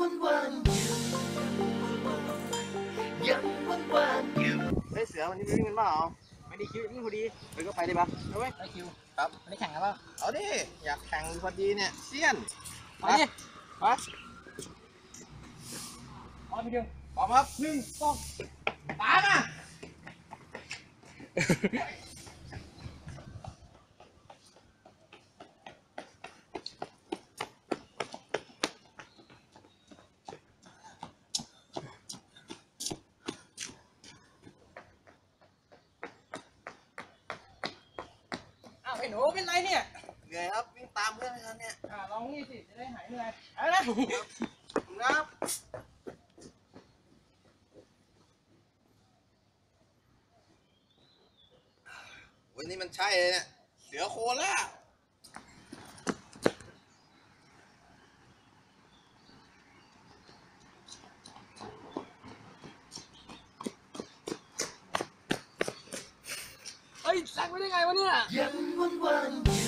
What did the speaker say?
ว่างๆอยู่ยังว่างๆอยู่เฮ้ยเสือวันนี้ไปวิ่งกันเปล่าไม่ได้คิววิ่งพอดีไปก็ไปเลยปะเอาไว้ได้คิวครับไม่ได้แข่งกันเปล่าเอาดิอยากแข่งพอดีเนี่ยเซียนไปดิมาพร้อมพี่ดึงพร้อมครับหนึ่งสองตามอะ ไอ้หนูเป็นไรเนี่ยเหนื่อยครับวิ่งตามเพื่อนไม่ทันเนี่ยอ่าลองนี่สิจะได้หายเหนื่อยเอาละครับวันนี้มันใช่เลยเนี่ยเสือโคล่า แซงไม่ได้ไงวะเนี่ย ยังว่างๆอยู่